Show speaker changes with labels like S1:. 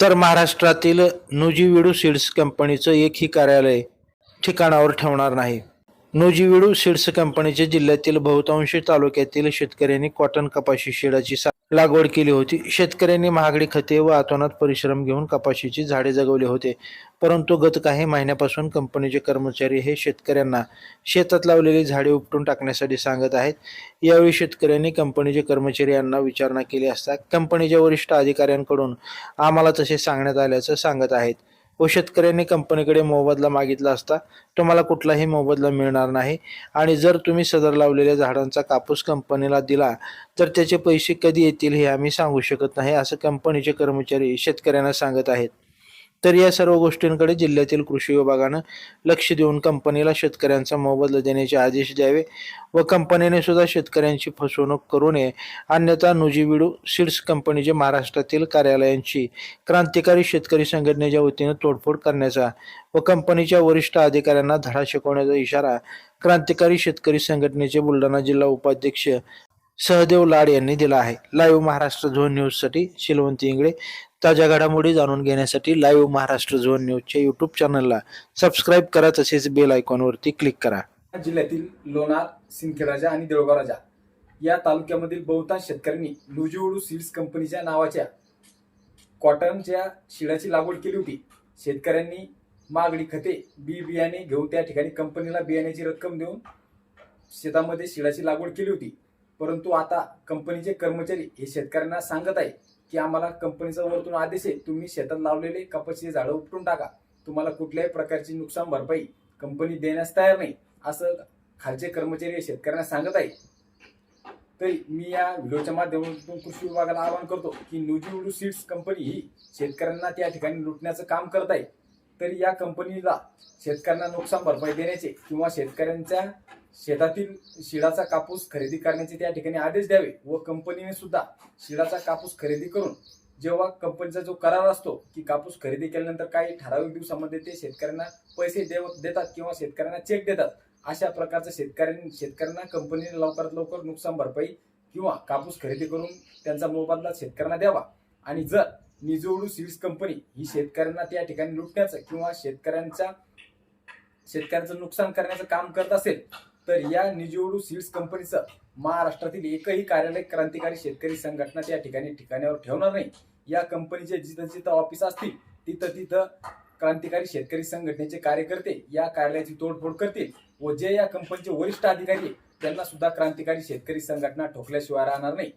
S1: तर महाराष्ट्रातील नुजीविडू सीड्स कंपनीचं एकही कार्यालय ठिकाणावर ठेवणार नाही. नुजीविडू सीड्स कंपनीचे जिल्ह्यातील बहुतांशी तालुक्यातील शेतकऱ्यांनी कॉटन कपाशी शेडाची सा- लागवड केली होती. शेतकऱ्यांनी महागडी खते व आतोनात परिश्रम घेऊन कपाशीची झाडे जगवले होते. परंतु गत काही महिन्यापासून कंपनीचे कर्मचारी हे शेतकऱ्यांना शेतात लावलेली झाडे उपटून टाकण्यासाठी सांगत आहेत. यावेळी शेतकऱ्यांनी कंपनीचे कर्मचारी यांना विचारणा केली असता कंपनीच्या वरिष्ठ अधिकाऱ्यांकडून आम्हाला तसे सांगण्यात आल्याचं सांगत आहेत. व शेतकऱ्यांनी कंपनीकडे मोबदला मागितला असता तुम्हाला कुठलाही मोबदला मिळणार नाही. आणि जर तुम्ही सदर लावलेल्या झाडांचा कापूस कंपनीला दिला तर त्याचे पैसे कधी येतील हे आम्ही सांगू शकत नाही असं कंपनीचे कर्मचारी शेतकऱ्यांना सांगत आहेत. तर या सर्व गोष्टींकडे जिल्ह्यातील कृषी विभागानं लक्ष देऊन कंपनीला शेतकऱ्यांचा मोबदला देण्याचे आदेश द्यावे व कंपनीने सुद्धा शेतकऱ्यांची फसवणूक करू नये. अन्यथा नुजीविडू सीड्स कंपनीचे महाराष्ट्रातील कार्यालयांची क्रांतिकारी शेतकरी संघटनेच्या वतीनं तोडफोड करण्याचा व कंपनीच्या वरिष्ठ अधिकाऱ्यांना धडा शिकवण्याचा इशारा क्रांतिकारी शेतकरी संघटनेचे बुलढाणा जिल्हा उपाध्यक्ष सहदेव लाड यांनी दिला आहे. लाईव्ह महाराष्ट्र झोन न्यूजसाठी शिलवंती इंगळे. ताज्या घडामोडी जाणून घेण्यासाठी लाईव्ह महाराष्ट्र झोन न्यूजच्या यूट्यूब चॅनलला सबस्क्राईब करा. तसेच बेल आयकॉनवरती क्लिक करा.
S2: जिल्ह्यातील लोणार सिंदखेडराजा आणि देऊळगाव राजा या तालुक्यामधील बहुतांश शेतकऱ्यांनी लुजीवडू सीड्स कंपनीच्या नावाच्या कॉटनच्या शिडाची लागवड केली होती. शेतकऱ्यांनी मागणी खते बी बियाणे घेऊन त्या ठिकाणी कंपनीला बियाण्याची रक्कम देऊन शेतामध्ये शिडाची लागवड केली होती. परंतु आता कंपनीचे कर्मचारी हे शेतकऱ्यांना सांगत आहे की आम्हाला कंपनीचा वरतून आदेश आहे तुम्ही शेतात लावलेले कपाशीचे झाडं उपटून टाका. तुम्हाला कुठल्याही प्रकारची नुकसान भरपाई कंपनी देण्यास तयार नाही असं खालचे कर्मचारी हे शेतकऱ्यांना सांगत आहे. तरी मी या व्हिडिओच्या माध्यमातून कृषी विभागाला आवाहन करतो की नुजीवडू सीड्स कंपनी ही शेतकऱ्यांना त्या ठिकाणी लुटण्याचं काम करत आहे. तरी या कंपनीला शेतकऱ्यांना नुकसान भरपाई देण्याचे किंवा शेतकऱ्यांच्या शेतातील शिडाचा कापूस खरेदी करण्याचे त्या ठिकाणी आदेश द्यावे व कंपनीने सुद्धा शिडाचा कापूस खरेदी करून जेव्हा कंपनीचा जो करार असतो की कापूस खरेदी केल्यानंतर काही ठराविक दिवसामध्ये ते शेतकऱ्यांना पैसे देव देतात किंवा शेतकऱ्यांना चेक देतात अशा प्रकारचं शेतकऱ्यांनी शेतकऱ्यांना कंपनीने लवकरात लवकर नुकसान भरपाई किंवा कापूस खरेदी करून त्यांचा मोबदला शेतकऱ्यांना द्यावा. आणि जर निजोडू सीड्स कंपनी ही शेतकऱ्यांना त्या ठिकाणी लुटण्याचं किंवा शेतकऱ्यांच्या शेतकऱ्यांचं नुकसान करण्याचं काम करत असेल तर या निजोडू सीड्स कंपनीचं महाराष्ट्रातील एकही कार्यालय क्रांतिकारी शेतकरी संघटना त्या ठिकाणी ठिकाणावर ठेवणार नाही. या कंपनीचे जिथं जिथं ऑफिस असतील तिथं तिथं क्रांतिकारी शेतकरी संघटनेचे कार्यकर्ते या कार्यालयाची तोडफोड करतील व जे या कंपनीचे वरिष्ठ अधिकारी त्यांना सुद्धा क्रांतिकारी शेतकरी संघटना ठोकल्याशिवाय राहणार नाही.